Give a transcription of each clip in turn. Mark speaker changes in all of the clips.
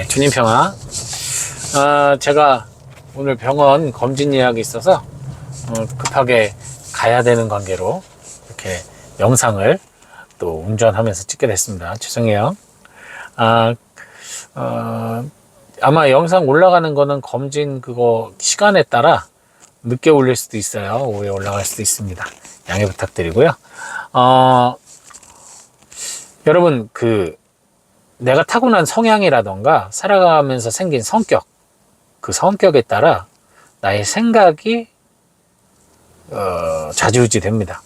Speaker 1: 네, 주님 평화. 아, 제가 오늘 병원 검진 예약이 있어서 어, 급하게 가야 되는 관계로 이렇게 영상을 또 운전하면서 찍게 됐습니다. 죄송해요. 아, 어, 아마 영상 올라가는 거는 검진 그거 시간에 따라 늦게 올릴 수도 있어요. 오후에 올라갈 수도 있습니다. 양해 부탁드리고요. 어, 여러분, 그, 내가 타고난 성향이라던가 살아가면서 생긴 성격, 그 성격에 따라 나의 생각이 어, 좌지우지 됩니다.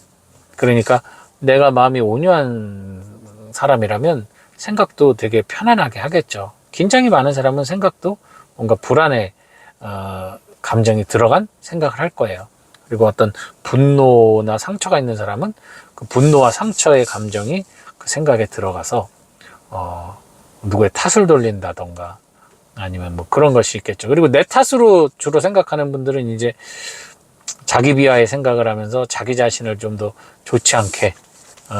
Speaker 1: 그러니까 내가 마음이 온유한 사람이라면 생각도 되게 편안하게 하겠죠. 긴장이 많은 사람은 생각도 뭔가 불안해 어, 감정이 들어간 생각을 할 거예요. 그리고 어떤 분노나 상처가 있는 사람은 그 분노와 상처의 감정이 그 생각에 들어가서 어, 누구의 탓을 돌린다던가 아니면 뭐 그런 것이 있겠죠. 그리고 내 탓으로 주로 생각하는 분들은 이제 자기 비하의 생각을 하면서 자기 자신을 좀 더 좋지 않게 어,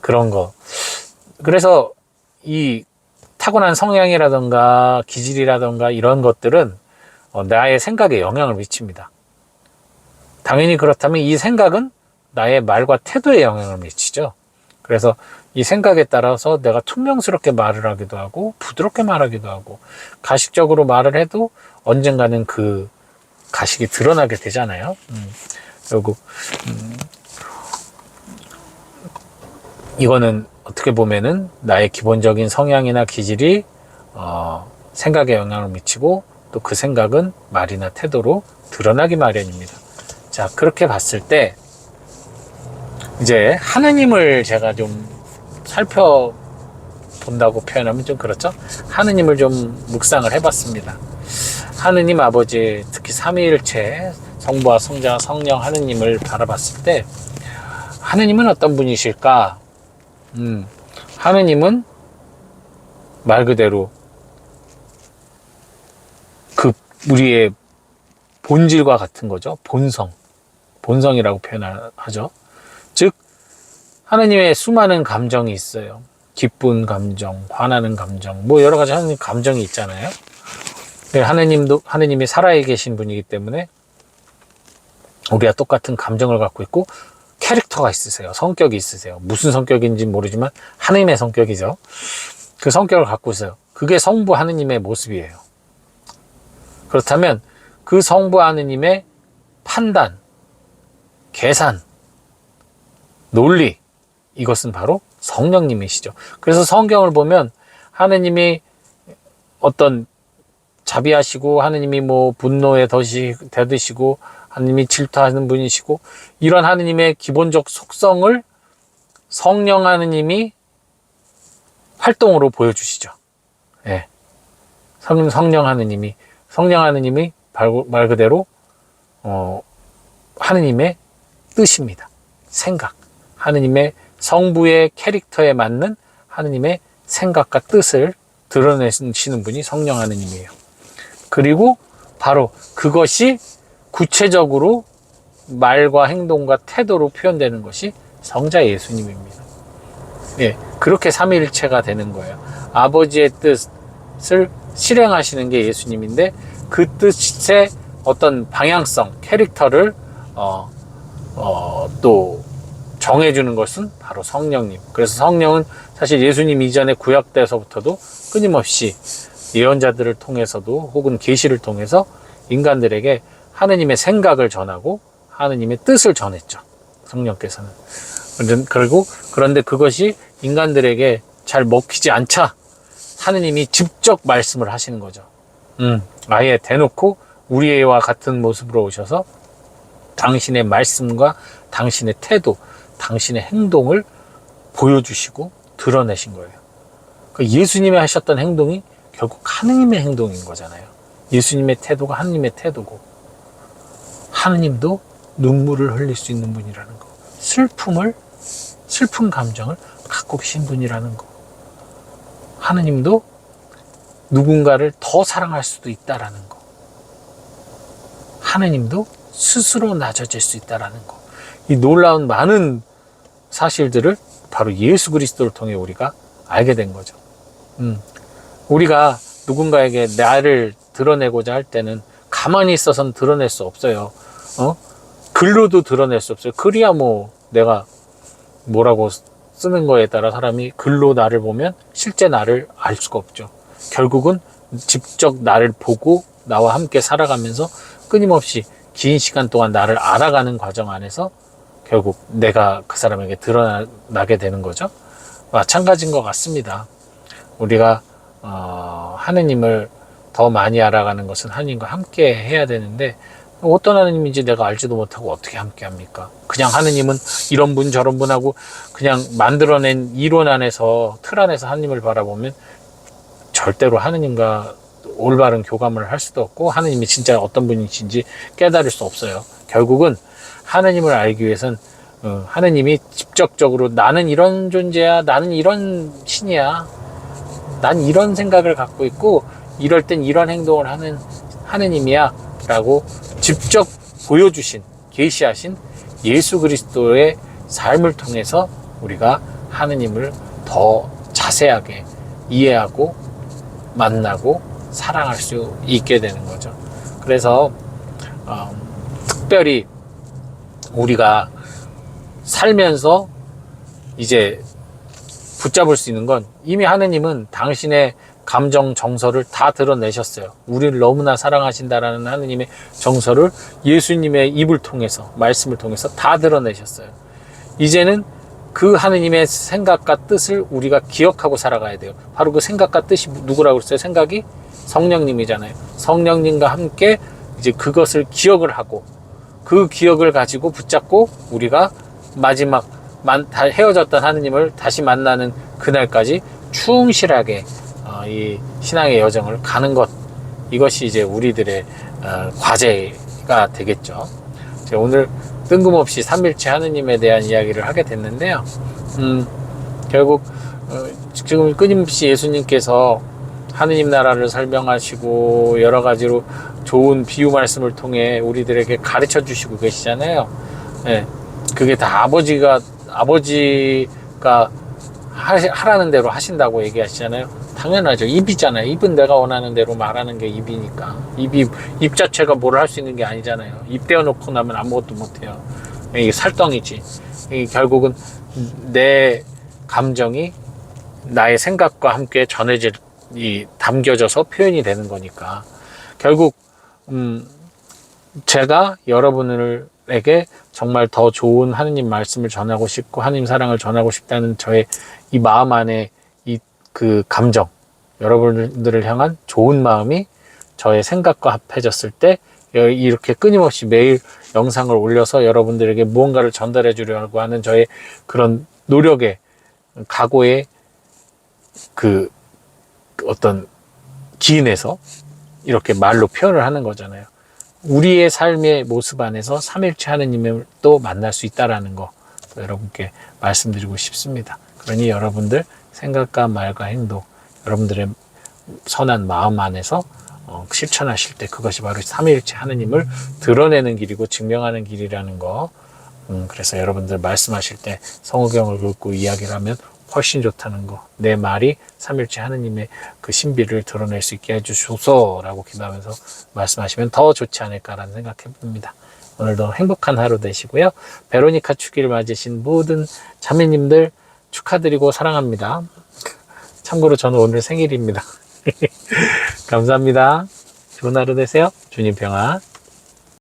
Speaker 1: 그런 거. 그래서 이 타고난 성향이라던가 기질이라던가 이런 것들은 어, 나의 생각에 영향을 미칩니다. 당연히 그렇다면 이 생각은 나의 말과 태도에 영향을 미치죠. 그래서 이 생각에 따라서 내가 투명스럽게 말을 하기도 하고 부드럽게 말하기도 하고 가식적으로 말을 해도 언젠가는 그 가식이 드러나게 되잖아요. 음, 결국 음, 이거는 어떻게 보면은 나의 기본적인 성향이나 기질이 어, 생각에 영향을 미치고 또 그 생각은 말이나 태도로 드러나기 마련입니다. 자 그렇게 봤을 때 이제 하느님을 제가 좀 살펴본다고 표현하면 좀 그렇죠. 하느님을 좀 묵상을 해봤습니다. 하느님 아버지, 특히 삼위일체 성부와 성자와 성령 하느님을 바라봤을 때 하느님은 어떤 분이실까? 음, 하느님은 말 그대로 그 우리의 본질과 같은 거죠. 본성. 본성이라고 표현하죠. 즉 하느님의 수많은 감정이 있어요. 기쁜 감정, 화나는 감정, 뭐 여러 가지 하느님 감정이 있잖아요. 네, 하느님도 하느님이 살아 계신 분이기 때문에 우리와 똑같은 감정을 갖고 있고 캐릭터가 있으세요. 성격이 있으세요. 무슨 성격인지 모르지만 하느님의 성격이죠. 그 성격을 갖고 있어요. 그게 성부 하느님의 모습이에요. 그렇다면 그 성부 하느님의 판단, 계산, 논리 이것은 바로 성령님이시죠. 그래서 성경을 보면 하느님이 어떤 자비하시고 하느님이 뭐 분노에 더시 대드시고 하느님이 질투하는 분이시고 이런 하느님의 기본적 속성을 성령 하느님이 활동으로 보여주시죠. 예. 성, 성령 하느님이 성령 하느님이 말 그대로 어, 하느님의 뜻입니다. 생각. 하느님의 성부의 캐릭터에 맞는 하느님의 생각과 뜻을 드러내시는 분이 성령 하느님이에요. 그리고 바로 그것이 구체적으로 말과 행동과 태도로 표현되는 것이 성자 예수님입니다. 예, 그렇게 삼위일체가 되는 거예요. 아버지의 뜻을 실행하시는 게 예수님인데 그 뜻의 어떤 방향성, 캐릭터를 어, 어, 또 정해주는 것은 바로 성령님. 그래서 성령은 사실 예수님 이전에 구약 때서부터도 끊임없이 예언자들을 통해서도 혹은 계시를 통해서 인간들에게 하느님의 생각을 전하고 하느님의 뜻을 전했죠. 성령께서는. 그리고 그런데 그것이 인간들에게 잘 먹히지 않자 하느님이 직접 말씀을 하시는 거죠. 음, 아예 대놓고 우리와 같은 모습으로 오셔서 당신의 말씀과 당신의 태도, 당신의 행동을 보여주시고 드러내신 거예요. 그 예수님이 하셨던 행동이 결국 하느님의 행동인 거잖아요. 예수님의 태도가 하느님의 태도고, 하느님도 눈물을 흘릴 수 있는 분이라는 거. 슬픔을, 슬픈 감정을 갖고 계신 분이라는 거. 하느님도 누군가를 더 사랑할 수도 있다라는 거. 하느님도 스스로 낮아질 수 있다라는 거. 이 놀라운 많은 사실들을 바로 예수 그리스도를 통해 우리가 알게 된 거죠. 음, 우리가 누군가에게 나를 드러내고자 할 때는 가만히 있어서는 드러낼 수 없어요. 어? 글로도 드러낼 수 없어요. 글이야 뭐 내가 뭐라고 쓰는 거에 따라 사람이 글로 나를 보면 실제 나를 알 수가 없죠. 결국은 직접 나를 보고 나와 함께 살아가면서 끊임없이 긴 시간 동안 나를 알아가는 과정 안에서 결국 내가 그 사람에게 드러나게 되는 거죠. 마찬가지인 것 같습니다. 우리가 어, 하느님을 더 많이 알아가는 것은 하느님과 함께 해야 되는데 어떤 하느님인지 내가 알지도 못하고 어떻게 함께 합니까? 그냥 하느님은 이런 분 저런 분하고 그냥 만들어낸 이론 안에서 틀 안에서 하느님을 바라보면 절대로 하느님과 올바른 교감을 할 수도 없고 하느님이 진짜 어떤 분이신지 깨달을 수 없어요. 결국은 하느님을 알기 위해선 어, 하느님이 직접적으로 나는 이런 존재야, 나는 이런 신이야, 난 이런 생각을 갖고 있고 이럴 땐 이런 행동을 하는 하느님이야 라고 직접 보여주신 계시하신 예수 그리스도의 삶을 통해서 우리가 하느님을 더 자세하게 이해하고 만나고 사랑할 수 있게 되는 거죠. 그래서 어, 특별히 우리가 살면서 이제 붙잡을 수 있는 건 이미 하느님은 당신의 감정 정서를 다 드러내셨어요. 우리를 너무나 사랑하신다라는 하느님의 정서를 예수님의 입을 통해서 말씀을 통해서 다 드러내셨어요. 이제는 그 하느님의 생각과 뜻을 우리가 기억하고 살아가야 돼요. 바로 그 생각과 뜻이 누구라고 그랬어요? 생각이 성령님이잖아요. 성령님과 함께 이제 그것을 기억을 하고 그 기억을 가지고 붙잡고 우리가 마지막 헤어졌던 하느님을 다시 만나는 그날까지 충실하게 어, 이 신앙의 여정을 가는 것 이것이 이제 우리들의 어, 과제가 되겠죠. 오늘 뜬금없이 삼일체 하느님에 대한 이야기를 하게 됐는데요. 음, 결국 어, 지금 끊임없이 예수님께서 하느님 나라를 설명하시고 여러 가지로 좋은 비유 말씀을 통해 우리들에게 가르쳐 주시고 계시잖아요. 예, 그게 다 아버지가 아버지가 하- 하라는 대로 하신다고 얘기하시잖아요. 당연하죠. 입이잖아요. 입은 내가 원하는 대로 말하는 게 입이니까. 입이, 입 자체가 뭘 할 수 있는 게 아니잖아요. 입 떼어놓고 나면 아무것도 못해요. 이게 살덩이지. 이게 결국은 내 감정이 나의 생각과 함께 전해질, 이, 담겨져서 표현이 되는 거니까. 결국, 음, 제가 여러분에게 정말 더 좋은 하느님 말씀을 전하고 싶고 하느님 사랑을 전하고 싶다는 저의 이 마음 안에 이 그 감정 여러분들을 향한 좋은 마음이 저의 생각과 합해졌을 때 이렇게 끊임없이 매일 영상을 올려서 여러분들에게 무언가를 전달해 주려고 하는 저의 그런 노력의 각오의 그 어떤 기인에서 이렇게 말로 표현을 하는 거잖아요. 우리의 삶의 모습 안에서 삼일체 하느님을 또 만날 수 있다라는 거 여러분께 말씀드리고 싶습니다. 그러니 여러분들 생각과 말과 행동, 여러분들의 선한 마음 안에서 어, 실천하실 때 그것이 바로 삼일체 하느님을 드러내는 길이고 증명하는 길이라는 거. 음, 그래서 여러분들 말씀하실 때 성우경을 긁고 이야기를 하면 훨씬 좋다는 거. 내 말이 삼일체 하느님의 그 신비를 드러낼 수 있게 해주소서라고 기도하면서 말씀하시면 더 좋지 않을까라는 생각해 봅니다. 오늘도 행복한 하루 되시고요. 베로니카 축기를 맞으신 모든 자매님들 축하드리고 사랑합니다. 참고로 저는 오늘 생일입니다. 감사합니다. 좋은 하루 되세요. 주님 평안.